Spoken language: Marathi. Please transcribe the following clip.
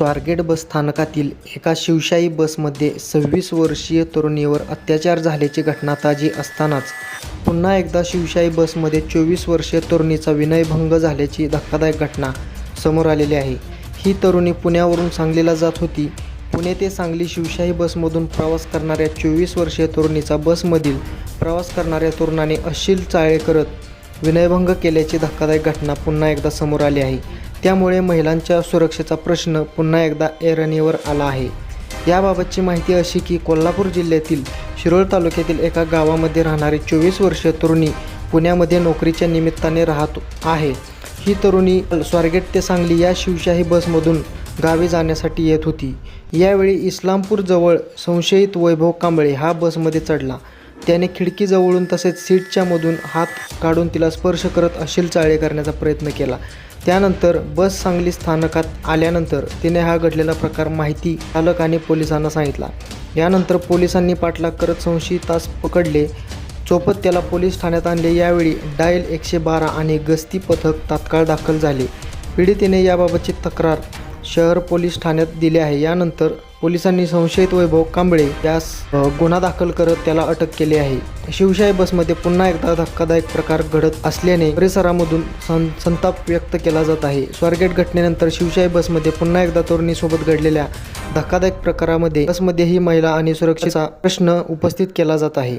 स्वारगेट बसस्थानकातील एका शिवशाही बसमध्ये सव्वीस वर्षीय तरुणीवर अत्याचार झाल्याची घटना ताजी असतानाच पुन्हा एकदा शिवशाही बसमध्ये चोवीस वर्षीय तरुणीचा विनयभंग झाल्याची धक्कादायक घटना समोर आलेली आहे. ही तरुणी पुण्यावरून सांगलीला जात होती. पुणे ते सांगली शिवशाही बसमधून प्रवास करणाऱ्या चोवीस वर्षीय तरुणीचा बसमधील प्रवास करणाऱ्या तरुणाने अश्लील चाळे करत विनयभंग केल्याची धक्कादायक घटना पुन्हा एकदा समोर आली आहे. त्यामुळे महिलांच्या सुरक्षेचा प्रश्न पुन्हा एकदा ऐरणीवर आला आहे. याबाबतची माहिती अशी की कोल्हापूर जिल्ह्यातील शिरोळ तालुक्यातील एका गावामध्ये राहणारी चोवीस वर्षीय तरुणी पुण्यामध्ये नोकरीच्या निमित्ताने राहत आहे. ही तरुणी स्वारगेट ते सांगली या शिवशाही बसमधून गावी जाण्यासाठी येत होती. यावेळी इस्लामपूरजवळ संशयित वैभव कांबळे हा बसमध्ये चढला. त्याने खिडकीजवळून तसेच सीटच्या मधून हात काढून तिला स्पर्श करत अशील चाळे करण्याचा प्रयत्न केला. त्यानंतर बस सांगली स्थानकात आल्यानंतर तिने हा घडलेला प्रकार माहिती चालक आणि पोलिसांना सांगितला. यानंतर पोलिसांनी पाठलाग करत संशयितास पकडले. चोपत त्याला पोलीस ठाण्यात आणले. यावेळी डायल एकशे बारा आणि गस्ती पथक तात्काळ दाखल झाले. पीडितेने याबाबतची तक्रार शहर पोलीस ठाण्यात दिले आहे. यानंतर पोलिसांनी संशयित वैभव कांबळे यास गुन्हा दाखल करत त्याला अटक केली आहे. शिवशाही बसमध्ये पुन्हा एकदा धक्कादायक प्रकार घडत असल्याने परिसरामधून सं संताप व्यक्त केला जात आहे. स्वारगेट घटनेनंतर शिवशाही बसमध्ये पुन्हा एकदा तरुणीसोबत घडलेल्या धक्कादायक प्रकारामध्ये बसमध्येही महिला आणि सुरक्षेचा प्रश्न उपस्थित केला जात आहे.